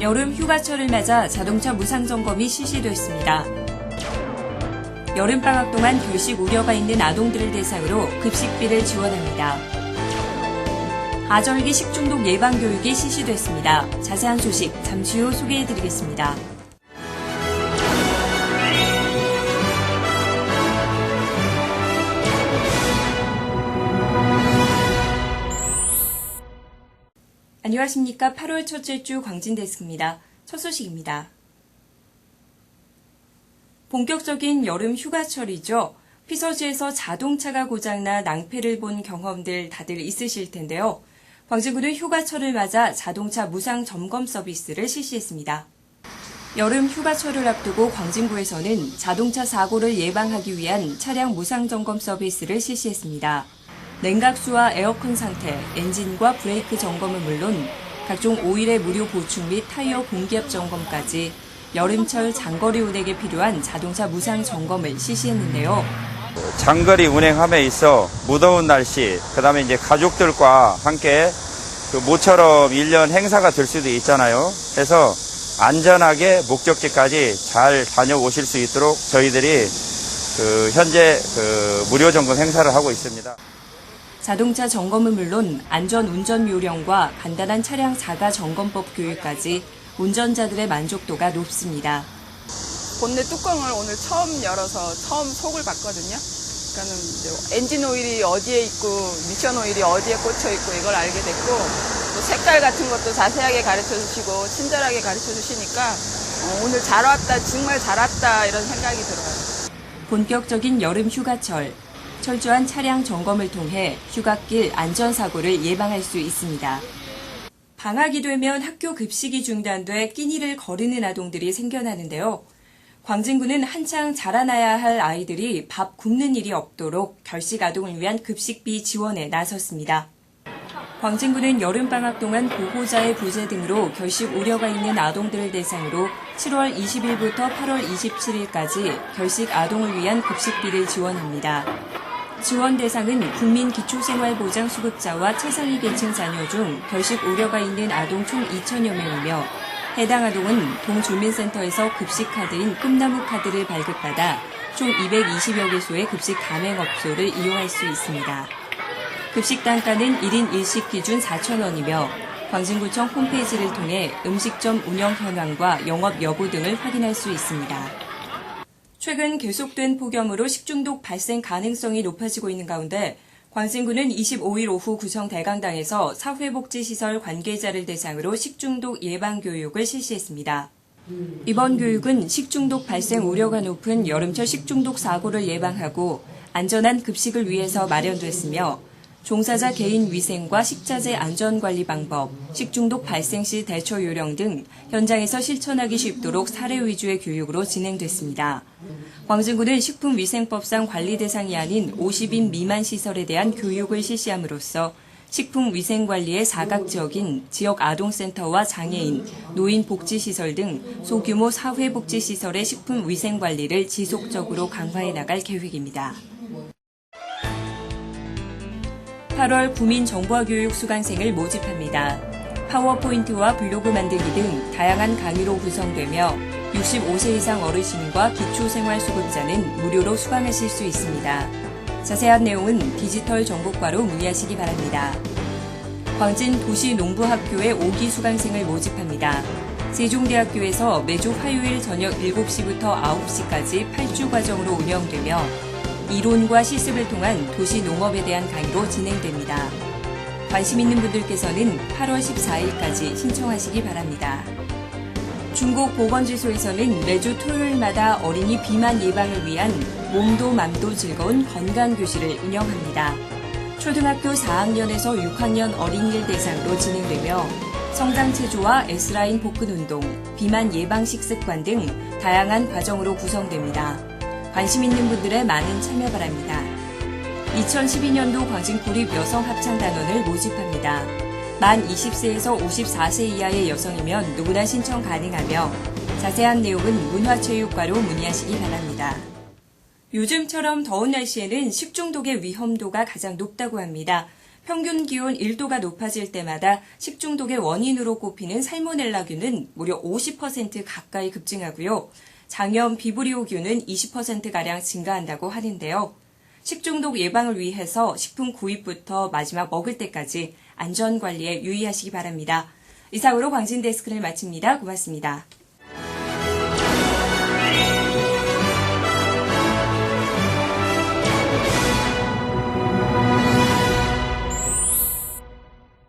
여름 휴가철을 맞아 자동차 무상 점검이 실시됐습니다. 여름방학 동안 결식 우려가 있는 아동들을 대상으로 급식비를 지원합니다. 아절기 식중독 예방 교육이 실시됐습니다. 자세한 소식 잠시 후 소개해드리겠습니다. 안녕하십니까. 8월 첫째 주 광진 데스크입니다. 첫 소식입니다. 본격적인 여름 휴가철이죠. 피서지에서 자동차가 고장나 낭패를 본 경험들 다들 있으실 텐데요. 광진구는 휴가철을 맞아 자동차 무상 점검 서비스를 실시했습니다. 여름 휴가철을 앞두고 광진구에서는 자동차 사고를 예방하기 위한 차량 무상 점검 서비스를 실시했습니다. 냉각수와 에어컨 상태, 엔진과 브레이크 점검은 물론 각종 오일의 무료 보충 및 타이어 공기압 점검까지 여름철 장거리 운행에 필요한 자동차 무상 점검을 실시했는데요. 장거리 운행함에 있어 무더운 날씨, 그 다음에 이제 가족들과 함께 그 모처럼 1년 행사가 될 수도 있잖아요. 그래서 안전하게 목적지까지 잘 다녀오실 수 있도록 저희들이 그 현재 그 무료 점검 행사를 하고 있습니다. 자동차 점검은 물론 안전 운전 요령과 간단한 차량 자가 점검법 교육까지 운전자들의 만족도가 높습니다. 본넷 뚜껑을 오늘 처음 열어서 처음 속을 봤거든요. 그러니까는 이제 엔진 오일이 어디에 있고 미션 오일이 어디에 꽂혀 있고 이걸 알게 됐고 또 색깔 같은 것도 자세하게 가르쳐 주시고 친절하게 가르쳐 주시니까 어, 오늘 잘 왔다 정말 잘 왔다 이런 생각이 들어요. 본격적인 여름 휴가철, 철저한 차량 점검을 통해 휴가길 안전사고를 예방할 수 있습니다. 방학이 되면 학교 급식이 중단돼 끼니를 거르는 아동들이 생겨나는데요. 광진구는 한창 자라나야 할 아이들이 밥 굶는 일이 없도록 결식 아동을 위한 급식비 지원에 나섰습니다. 광진구는 여름방학 동안 보호자의 부재 등으로 결식 우려가 있는 아동들을 대상으로 7월 20일부터 8월 27일까지 결식 아동을 위한 급식비를 지원합니다. 지원 대상은 국민 기초생활보장수급자와 최상위 계층 자녀 중 결식 우려가 있는 아동 총 2천여 명이며 해당 아동은 동주민센터에서 급식 카드인 꿈나무 카드를 발급받아 총 220여 개소의 급식 가맹업소를 이용할 수 있습니다. 급식 단가는 1인 1식 기준 4,000원이며 광진구청 홈페이지를 통해 음식점 운영 현황과 영업 여부 등을 확인할 수 있습니다. 최근 계속된 폭염으로 식중독 발생 가능성이 높아지고 있는 가운데 광진구는 25일 오후 구청 대강당에서 사회복지시설 관계자를 대상으로 식중독 예방 교육을 실시했습니다. 이번 교육은 식중독 발생 우려가 높은 여름철 식중독 사고를 예방하고 안전한 급식을 위해서 마련됐으며 종사자 개인 위생과 식자재 안전 관리 방법, 식중독 발생 시 대처 요령 등 현장에서 실천하기 쉽도록 사례 위주의 교육으로 진행됐습니다. 광진구는 식품위생법상 관리 대상이 아닌 50인 미만 시설에 대한 교육을 실시함으로써 식품위생관리의 사각지역인 지역 아동센터와 장애인, 노인복지시설 등 소규모 사회복지시설의 식품위생관리를 지속적으로 강화해 나갈 계획입니다. 8월 구민 정보화 교육 수강생을 모집합니다. 파워포인트와 블로그 만들기 등 다양한 강의로 구성되며 65세 이상 어르신과 기초생활수급자는 무료로 수강하실 수 있습니다. 자세한 내용은 디지털 정보과로 문의하시기 바랍니다. 광진 도시농부학교의 5기 수강생을 모집합니다. 세종대학교에서 매주 화요일 저녁 7시부터 9시까지 8주 과정으로 운영되며 이론과 실습을 통한 도시 농업에 대한 강의로 진행됩니다. 관심 있는 분들께서는 8월 14일까지 신청하시기 바랍니다. 중국 보건지소에서는 매주 토요일마다 어린이 비만 예방을 위한 몸도 맘도 즐거운 건강교실을 운영합니다. 초등학교 4학년에서 6학년 어린이를 대상으로 진행되며 성장체조와 S라인 복근운동, 비만 예방 식습관 등 다양한 과정으로 구성됩니다. 관심 있는 분들의 많은 참여 바랍니다. 2012년도 광진구립 여성합창단원을 모집합니다. 만 20세에서 54세 이하의 여성이면 누구나 신청 가능하며 자세한 내용은 문화체육과로 문의하시기 바랍니다. 요즘처럼 더운 날씨에는 식중독의 위험도가 가장 높다고 합니다. 평균 기온 1도가 높아질 때마다 식중독의 원인으로 꼽히는 살모넬라균은 무려 50% 가까이 급증하고요. 장염 비브리오균은 20%가량 증가한다고 하는데요. 식중독 예방을 위해서 식품 구입부터 마지막 먹을 때까지 안전 관리에 유의하시기 바랍니다. 이상으로 광진 데스크를 마칩니다. 고맙습니다.